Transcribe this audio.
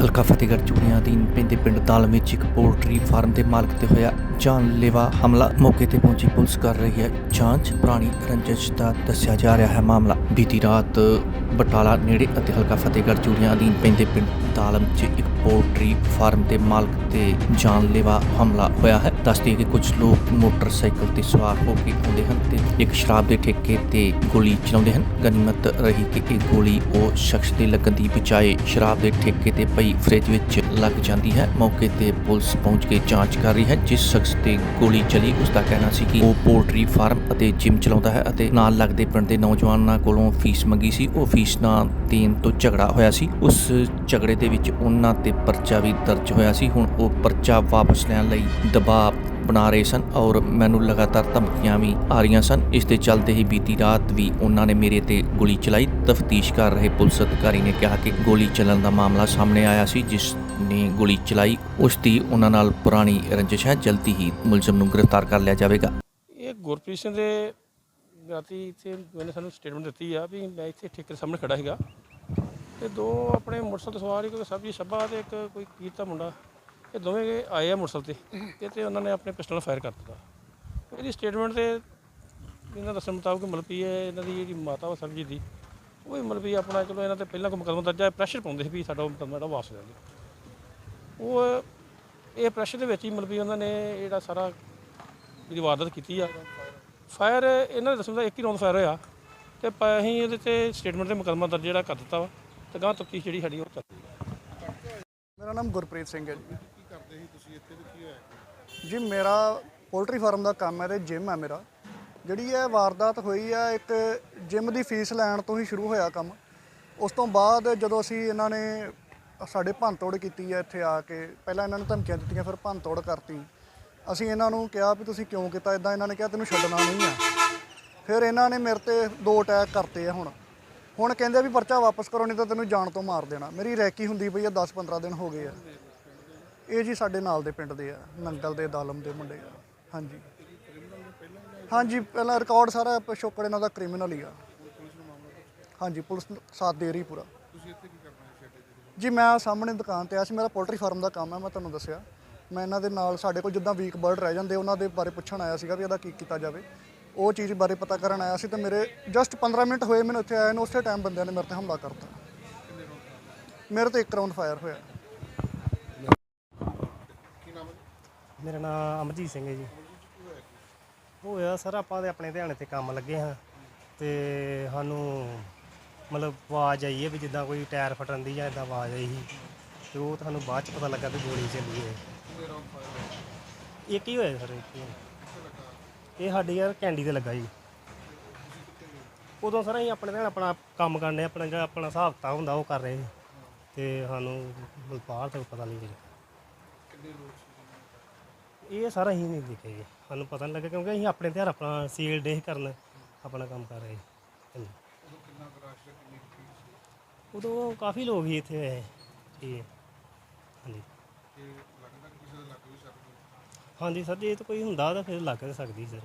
ਹਲਕਾ ਫਤਿਹਗੜ੍ਹ ਚੂੜੀਆਂ ਅਧੀਨ ਪੈਂਦੇ ਪਿੰਡ ਦਾਲਮ ਵਿੱਚ ਇੱਕ ਪੋਲਟਰੀ ਫਾਰਮ ਦੇ ਮਾਲਕ ਤੇ ਹੋਇਆ ਜਾਨਲੇਵਾ ਹਮਲਾ। ਮੌਕੇ ਤੇ ਪਹੁੰਚੀ ਪੁਲਿਸ ਕਰ ਰਹੀ ਹੈ ਜਾਂਚ। ਪੁਰਾਣੀ ਰੰਜਿਸ਼ ਦਾ ਦੱਸਿਆ ਜਾ ਰਿਹਾ ਹੈ ਮਾਮਲਾ। ਬੀਤੀ ਰਾਤ ਬਟਾਲਾ ਨੇੜੇ ਅਤੇ ਹਲਕਾ ਫਤਿਹਗੜ੍ਹ ਚੂੜੀਆਂ ਅਧੀਨ ਪੈਂਦੇ ਪਿੰਡ ਦਾਲਮ 'ਚ ਇੱਕ ਪੋਲਟਰੀ ਫਾਰਮ ਦੇ ਮਾਲਕ ਤੇ ਜਾਨਲੇਵਾ ਹਮਲਾ ਹੋਇਆ ਹੈ। ਦੱਸਦੀ ਹੈ ਕਿ ਕੁਝ ਲੋਕ ਮੋਟਰਸਾਈਕਲ ਤੇ ਸਵਾਰ ਹੋ ਕੇ ਆਉਂਦੇ ਹਨ। ਇੱਕ ਸ਼ਰਾਬ ਦੇ ਠੇਕੇ ਤੇ ਗੋਲੀ ਚਲਾਉਂਦੇ ਹਨ। ਗਨੀਮਤ ਰਹੀ ਕਿ ਇਹ ਗੋਲੀ ਉਹ ਸ਼ਖਸ ਦੇ ਲੱਗਣ ਦੀ ਬਜਾਏ ਸ਼ਰਾਬ ਦੇ ਠੇਕੇ ਤੇ ਪਈ ਫ੍ਰਿਜ ਵਿੱਚ ਲੱਗ ਜਾਂਦੀ ਹੈ। ਮੌਕੇ ਤੇ ਪੁਲਿਸ ਪਹੁੰਚ ਕੇ ਜਾਂਚ ਕਰ ਰਹੀ ਹੈ। ਜਿਸ ਸ਼ਖਸ ਤੇ ਗੋਲੀ ਚਲੀ ਉਸ ਦਾ ਕਹਿਣਾ ਸੀ ਕਿ ਉਹ ਪੋਲਟਰੀ ਫਾਰਮ ਅਤੇ ਜਿਮ ਚਲਾਉਂਦਾ ਹੈ ਅਤੇ ਨਾਲ ਲੱਗਦੇ ਪਿੰਡ ਦੇ ਨੌਜਵਾਨਾਂ ਕੋਲੋਂ ਫੀਸ ਮੰਗੀ ਸੀ। ਉਹ ਫੀਸ ਨਾ ਦੇਣ ਤੋਂ ਝਗੜਾ ਹੋਇਆ ਸੀ। ਉਸ ਝਗੜੇ ਦੇ ਵਿੱਚ ਉਹਨਾਂ ਤੇ ਪਰਚਾ ਵੀ ਦਰਜ ਹੋਇਆ ਸੀ। ਹੁਣ ਉਹ ਪਰਚਾ ਵਾਪਸ ਲੈਣ ਲਈ ਦਬਾਅ ਬਣਾ ਰਹੇ ਸਨ ਔਰ ਮੈਨੂੰ ਲਗਾਤਾਰ ਧਮਕੀਆਂ ਵੀ ਆ ਰਹੀਆਂ ਸਨ। ਇਸ ਦੇ ਚੱਲਦੇ ਹੀ ਬੀਤੀ ਰਾਤ ਵੀ ਉਹਨਾਂ ਨੇ ਮੇਰੇ ਤੇ ਗੋਲੀ ਚਲਾਈ। ਤਫਤੀਸ਼ ਕਰ ਰਹੇ ਪੁਲਿਸ ਅਧਿਕਾਰੀ ਨੇ ਕਿਹਾ ਕਿ ਗੋਲੀ ਚੱਲਣ ਦਾ ਮਾਮਲਾ ਸਾਹਮਣੇ ਆਇਆ ਸੀ, ਜਿਸ ਨੇ ਗੋਲੀ ਚਲਾਈ। ਉਸ ਦੀ ਉਹਨਾਂ ਨਾਲ ਪੁਰਾਣੀ ਰੰਜਿਸ਼ ਹੈ, ਜਲਦੀ ਹੀ ਮੁਲਜ਼ਮ ਨੂੰ ਗ੍ਰਿਫਤਾਰ ਕਰ ਲਿਆ ਜਾਵੇਗਾ। ਇਹ ਗੁਰਪ੍ਰੀਤ ਸਿੰਘ ਦੇ ਰਾਤੀ ਇੱਥੇ ਮੈਨੇ ਸਾਨੂੰ ਸਟੇਟਮੈਂਟ ਦਿੱਤੀ ਆ ਵੀ ਮੈਂ ਇੱਥੇ ਠੇਕੇ ਸਾਹਮਣੇ ਖੜਾ ਸੀਗਾ। ਤੇ ਦੋ ਆਪਣੇ ਮੋਟਰਸਾਈਕਲ ਸਵਾਰ ਇੱਕ ਸਬਜੀ ਛੱਬਾ ਤੇ ਇੱਕ ਕੋਈ ਕੀਤਾ ਮੁੰਡਾ। ਇਹ ਦੋਵੇਂ ਆਏ ਆ ਮੋਟਰਸਾਈਕਲ ਤੇ। ਇਹ ਤੇ ਉਹਨਾਂ ਨੇ ਆਪਣੇ ਪਿਸਟਲ ਫਾਇਰ ਕਰ ਦਿੱਤਾ। ਇਹਦੀ ਸਟੇਟਮੈਂਟ ਤੇ ਇਹਨਾਂ ਦੱਸਣ ਮੁਤਾਬਕ ਮਤਲਬ ਵੀ ਇਹਨਾਂ ਦੀ ਜਿਹੜੀ ਮਾਤਾ ਵਾ ਸਰਬਜੀਤ ਦੀ, ਉਹ ਵੀ ਮਤਲਬ ਆਪਣਾ ਚਲੋ ਇਹਨਾਂ ਤੇ ਪਹਿਲਾਂ ਕੋਈ ਮੁਕੱਦਮਾ ਦਰਜ ਹੈ ਪ੍ਰੈਸ਼ਰ ਪਾਉਂਦੇ ਸੀ ਵੀ ਸਾਡਾ ਉਹ ਮੁਕੱਦਮਾ ਜਿਹੜਾ ਵਾਪਸ ਲੈ ਲਓ। ਉਹ ਇਹ ਪ੍ਰੈਸ਼ਰ ਦੇ ਵਿੱਚ ਹੀ ਮਤਲਬ ਉਹਨਾਂ ਨੇ ਜਿਹੜਾ ਸਾਰਾ ਜਿਹੜੀ ਵਾਰਦਾਤ ਕੀਤੀ ਆ। ਫਾਇਰ ਇਹਨਾਂ ਨੇ ਦੱਸਣ ਦਾ ਇੱਕ ਹੀ ਰੌਂਡ ਫਾਇਰ ਹੋਇਆ ਤੇ ਅਸੀਂ ਇਹਦੇ ਤੇ ਸਟੇਟਮੈਂਟ ਤੇ ਮੁਕੱਦਮਾ ਦਰਜ ਜਿਹੜਾ ਕਰ ਦਿੱਤਾ ਵਾ ਤੇ ਗਾਂ ਤਫਤੀਸ਼ ਜਿਹੜੀ ਸਾਡੀ ਉਹ ਚੱਲਦੀ ਰਹੀ ਹੈ ਮੇਰਾ ਨਾਮ ਗੁਰਪ੍ਰੀਤ ਸਿੰਘ ਹੈ ਜੀ। ਕੀ ਕਰਦੇ ਤੁਸੀਂ ਇੱਥੇ ਤੇ ਕੀ ਹੋਇਆ? ਜੀ, ਮੇਰਾ ਪੋਲਟਰੀ ਫਾਰਮ ਦਾ ਕੰਮ ਹੈ ਤੇ ਜਿਮ ਹੈ ਮੇਰਾ। ਜਿਹੜੀ ਇਹ ਵਾਰਦਾਤ ਹੋਈ ਹੈ, ਇੱਕ ਜਿਮ ਦੀ ਫੀਸ ਲੈਣ ਤੋਂ ਹੀ ਸ਼ੁਰੂ ਹੋਇਆ ਕੰਮ। ਉਸ ਤੋਂ ਬਾਅਦ ਜਦੋਂ ਅਸੀਂ ਇਹਨਾਂ ਨੇ ਸਾਡੇ ਭੰਨਤੋੜ ਕੀਤੀ ਹੈ ਇੱਥੇ ਆ ਕੇ, ਪਹਿਲਾਂ ਇਹਨਾਂ ਨੂੰ ਧਮਕੀਆਂ ਦਿੱਤੀਆਂ, ਫਿਰ ਭੰਨਤੋੜ ਕਰਤੀ। ਅਸੀਂ ਇਹਨਾਂ ਨੂੰ ਕਿਹਾ ਵੀ ਤੁਸੀਂ ਕਿਉਂ ਕੀਤਾ? ਇਦਾਂ ਇਹਨਾਂ ਨੇ ਕਿਹਾ, ਤੈਨੂੰ ਛੱਡਣਾ ਨਹੀਂ ਆ। ਫਿਰ ਇਹਨਾਂ ਨੇ ਮੇਰੇ ਤੇ ਦੋ ਅਟੈਕ ਕਰਤੇ ਆ ਹੁਣ। ਹੁਣ ਕਹਿੰਦੇ ਵੀ ਪਰਚਾ ਵਾਪਸ ਕਰੋ, ਨਹੀਂ ਤਾਂ ਤੈਨੂੰ ਜਾਨ ਤੋਂ ਮਾਰ ਦੇਣਾ। ਮੇਰੀ ਰੈਕੀ ਹੁੰਦੀ ਪਈ ਆ 10-15 ਦਿਨ ਹੋ ਗਏ ਆ। ਇਹ ਜੀ ਸਾਡੇ ਨਾਲ ਦੇ ਪਿੰਡ ਦੇ ਆ, ਨੰਗਲ ਦੇ, ਦਾਲਮ ਦੇ ਮੁੰਡੇ ਆ। ਹਾਂਜੀ। ਹਾਂਜੀ, ਪਹਿਲਾਂ ਰਿਕਾਰਡ ਸਾਰਾ ਪਿਛੋਕੜ ਇਹਨਾਂ ਦਾ ਕ੍ਰਿਮੀਨਲ ਹੀ ਆ। ਹਾਂਜੀ, ਪੁਲਿਸ ਨੂੰ ਸਾਥ ਦੇ ਰਹੀ ਪੂਰਾ। ਜੀ, ਮੈਂ ਸਾਹਮਣੇ ਦੁਕਾਨ ਤੇ ਆਇਆ ਸੀ, ਮੇਰਾ ਪੋਲਟਰੀ ਫਾਰਮ ਦਾ ਕੰਮ ਹੈ ਮੈਂ ਤੁਹਾਨੂੰ ਦੱਸਿਆ। ਮੈਂ ਇਹਨਾਂ ਦੇ ਨਾਲ, ਸਾਡੇ ਕੋਲ ਜਿੱਦਾਂ ਵੀਕ ਬਰਡ ਰਹਿ ਜਾਂਦੇ, ਉਹਨਾਂ ਦੇ ਬਾਰੇ ਪੁੱਛਣ ਆਇਆ ਸੀਗਾ ਵੀ ਇਹਦਾ ਕੀ ਕੀਤਾ ਜਾਵੇ। ਉਹ ਚੀਜ਼ ਬਾਰੇ ਪਤਾ ਕਰਨ ਆਇਆ ਸੀ ਤੇ ਮੇਰੇ ਜਸਟ 15 ਮਿੰਟ ਹੋਏ ਮੈਨੂੰ ਇੱਥੇ ਆਏ ਨੂੰ, ਉਸੇ ਟਾਈਮ ਬੰਦਿਆਂ ਨੇ ਮੇਰੇ ਤੇ ਹਮਲਾ ਕਰਤਾ। ਮੇਰੇ ਤੇ ਇੱਕ ਰਾਉਂਡ ਫਾਇਰ ਹੋਇਆ। ਮੇਰਾ ਨਾਮ ਅਮਰਜੀਤ ਸਿੰਘ ਹੈ ਜੀ। ਹੋਇਆ ਸਰ, ਆਪਾਂ ਤੇ ਆਪਣੇ ਧਿਆਨ ਤੇ ਕੰਮ ਲੱਗੇ ਹਾਂ ਤੇ ਸਾਨੂੰ ਮਤਲਬ ਆਵਾਜ਼ ਆਈ ਹੈ ਵੀ ਜਿੱਦਾਂ ਕੋਈ ਟਾਇਰ ਫਟਣ ਦੀ ਜਾਂ ਇਦਾਂ ਆਵਾਜ਼ ਆਈ ਸੀ ਤੇ ਉਹ ਤੁਹਾਨੂੰ ਬਾਅਦ ਚ ਪਤਾ ਲੱਗਾ ਵੀ ਗੋਲੀ ਚੱਲੀ ਹੈ। ਇੱਕ ਹੀ ਹੋਇਆ ਸਰ? ਇੱਕ ਹੀ ਇਹ ਸਾਡੇ ਯਾਰ ਕੈਂਡੀ ਤੇ ਲੱਗਾ ਜੀ। ਉਦੋਂ ਸਰ ਅਸੀਂ ਆਪਣੇ ਧਿਆਨ ਆਪਣਾ ਕੰਮ ਕਰਨੇ ਆਪਣਾ ਜਿਹੜਾ ਆਪਣਾ ਹਿਸਾਬ ਕਿਤਾਬ ਹੁੰਦਾ ਉਹ ਕਰ ਰਹੇ ਸੀ ਤੇ ਸਾਨੂੰ ਬਾਹਰ ਤੋਂ ਪਤਾ ਨਹੀਂ ਲੱਗਾ ਇਹ ਸਾਰਾ ਹੀ ਨਹੀਂ ਦੇਖਿਆ ਜੀ। ਸਾਨੂੰ ਪਤਾ ਨਹੀਂ ਲੱਗਾ ਕਿਉਂਕਿ ਅਸੀਂ ਆਪਣੇ ਧਿਆਨ ਆਪਣਾ ਸੀਲ ਡੇ ਕਰਨ ਆਪਣਾ ਕੰਮ ਕਰ ਰਹੇ ਹਾਂਜੀ। ਉਦੋਂ ਕਾਫੀ ਲੋਕ ਹੀ ਇੱਥੇ ਠੀਕ ਹੈ ਹਾਂਜੀ। ਹਾਂਜੀ ਸਰ ਜੇ ਇਹ ਤਾਂ ਕੋਈ ਹੁੰਦਾ ਤਾਂ ਫਿਰ ਲੱਗ ਸਕਦੀ ਸਰ।